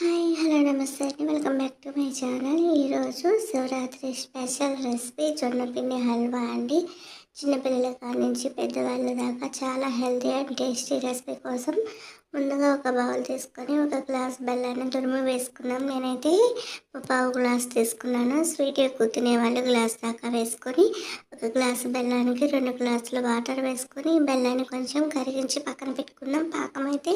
Hi hello నమస్తే అండి. Welcome back to my channel. ఈరోజు శివరాత్రి స్పెషల్ రెసిపీ జొన్నపిండి హల్వా అండి. చిన్నపిల్లల కాడ నుంచి పెద్దవాళ్ళ దాకా చాలా హెల్తీ అండ్ టేస్టీ రెసిపీ కోసం ముందుగా ఒక బౌల్ తీసుకొని ఒక గ్లాస్ బెల్లాన్ని తురుము వేసుకున్నాం నేనైతే పావు గ్లాస్ తీసుకున్నాను. స్వీట్ ఎక్కువ తినేవాళ్ళు గ్లాస్ దాకా వేసుకొని ఒక గ్లాస్ బెల్లానికి రెండు గ్లాసులు వాటర్ వేసుకొని బెల్లాన్ని కొంచెం కరిగించి పక్కన పెట్టుకున్నాం పాకం అయితే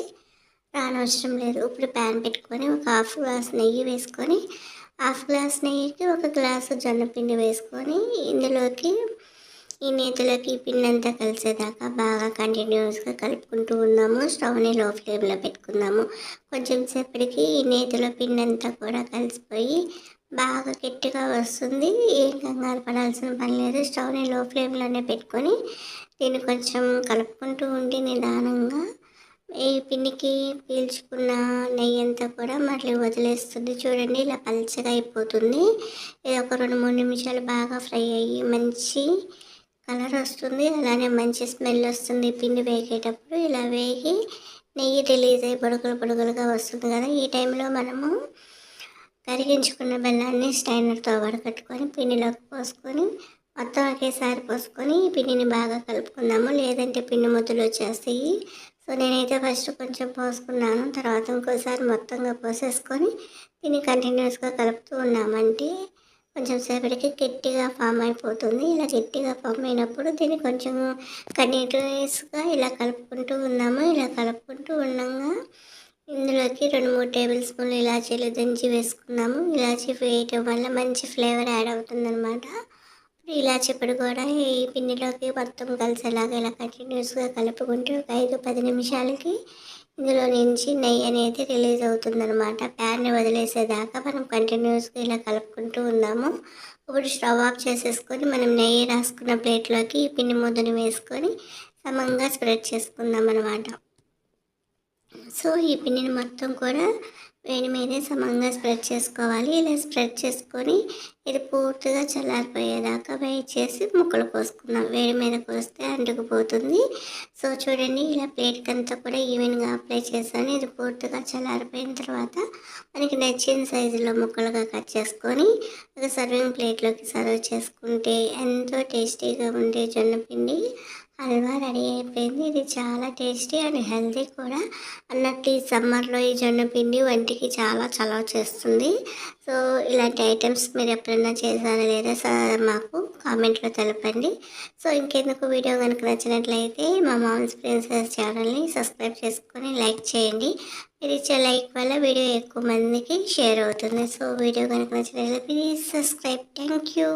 రానవసరం లేదు. ఇప్పుడు ప్యాన్ పెట్టుకొని ఒక హాఫ్ గ్లాస్ నెయ్యి వేసుకొని హాఫ్ గ్లాస్ నెయ్యికి ఒక గ్లాసు జొన్నపిండి వేసుకొని ఇందులోకి ఈ నేతిలోకి ఈ పిండి అంతా కలిసేదాకా బాగా కంటిన్యూస్గా కలుపుకుంటూ ఉన్నాము. స్టవ్ని లో ఫ్లేమ్లో పెట్టుకుందాము. కొంచెం సేపటికి ఈ నేతిలో పిండి అంతా కూడా కలిసిపోయి బాగా గట్టిగా వస్తుంది. ఏం కంగారు పడాల్సిన పని లేదు. స్టవ్ని లో ఫ్లేమ్లోనే పెట్టుకొని దీన్ని కొంచెం కలుపుకుంటూ ఉండి నిదానంగా ఈ పిండికి పీల్చుకున్న నెయ్యి అంతా కూడా మళ్ళీ వదిలేస్తుంది. చూడండి ఇలా పల్చగా అయిపోతుంది. ఇది ఒక రెండు మూడు నిమిషాలు బాగా ఫ్రై అయ్యి మంచి కలర్ వస్తుంది. అలానే మంచి స్మెల్ వస్తుంది పిండి వేగేటప్పుడు. ఇలా వేగి నెయ్యి రిలీజ్ అయ్యి పొడుగులు పొడుగులుగా వస్తుంది కదా. ఈ టైంలో మనము కరిగించుకున్న బెల్లాన్ని స్టైనర్తో వడకట్టుకొని పిండిలోకి పోసుకొని మొత్తం ఒకేసారి పోసుకొని పిండిని బాగా కలుపుకుందాము. లేదంటే పిండి ముద్దలు వచ్చేస్తాయి. సో నేనైతే ఫస్ట్ కొంచెం పోసుకున్నాను తర్వాత ఇంకోసారి మొత్తంగా పోసేసుకొని దీన్ని కంటిన్యూస్గా కలుపుతూ ఉన్నామంటే కొంచెం సేపటికి గట్టిగా ఫామ్ అయిపోతుంది. ఇలా గట్టిగా ఫామ్ అయినప్పుడు దీన్ని కొంచెం కంటిన్యూస్గా ఇలా కలుపుకుంటూ ఉన్నాము. ఇలా కలుపుకుంటూ ఉండగా ఇందులోకి రెండు మూడు టేబుల్ స్పూన్లు ఇలాచీలు దంచి వేసుకున్నాము. ఇలాచీ వేయటం వల్ల మంచి ఫ్లేవర్ యాడ్ అవుతుందన్నమాట. ఇలా చెప్పుడు కూడా ఈ పిండిలోకి మొత్తం కలిసేలాగా ఇలా కంటిన్యూస్గా కలుపుకుంటే ఒక ఐదు పది నిమిషాలకి ఇందులో నుంచి నెయ్యి అనేది రిలీజ్ అవుతుందన్నమాట. ప్యాన్ని వదిలేసేదాకా మనం కంటిన్యూస్గా ఇలా కలుపుకుంటూ ఉన్నాము ఇప్పుడు స్టవ్ ఆఫ్ చేసేసుకొని మనం నెయ్యి రాసుకున్న ప్లేట్లోకి ఈ పిండి ముద్దని వేసుకొని సమంగా స్ప్రెడ్ చేసుకుందాం అనమాట సో ఈ పిండిని మొత్తం కూడా వేడి మీదే సమంగా స్ప్రెడ్ చేసుకోవాలి. ఇలా స్ప్రెడ్ చేసుకొని ఇది పూర్తిగా చల్లారిపోయేదాకా వెయిట్ చేసి ముక్కలు పోసుకుందాం వేడి మీద పోస్తే అంటుకుపోతుంది. సో చూడండి ఇలా ప్లేట్కి అంతా కూడా ఈవెన్గా అప్లై చేశాను. ఇది పూర్తిగా చల్లారిపోయిన తర్వాత మనకి నచ్చిన సైజులో ముక్కలుగా కట్ చేసుకొని ఒక సర్వింగ్ ప్లేట్లోకి సర్వ్ చేసుకుంటే ఎంతో టేస్టీగా ఉండే జొన్న పిండి. హల్వా రెడీ అయిపోయింది. ఇది చాలా టేస్టీ అండ్ హెల్తీ కూడా. అన్నట్టు ఈ సమ్మర్లో ఈ జొన్న పిండి వంటికి చాలా చలవ చేస్తుంది. సో ఇలాంటి ఐటమ్స్ మీరు ఎప్పుడైనా చేశారా లేదా మాకు కామెంట్లో తెలపండి. సో ఇంకెందుకు వీడియో కనుక నచ్చినట్లయితే మా మామ్స్ ప్రిన్సెస్ ఛానల్ని సబ్స్క్రైబ్ చేసుకొని లైక్ చేయండి. మీరు ఇచ్చే లైక్ వల్ల వీడియో ఎక్కువ మందికి షేర్ అవుతుంది. సో వీడియో కనుక నచ్చినట్లయితే ప్లీజ్ సబ్స్క్రైబ్. Thank you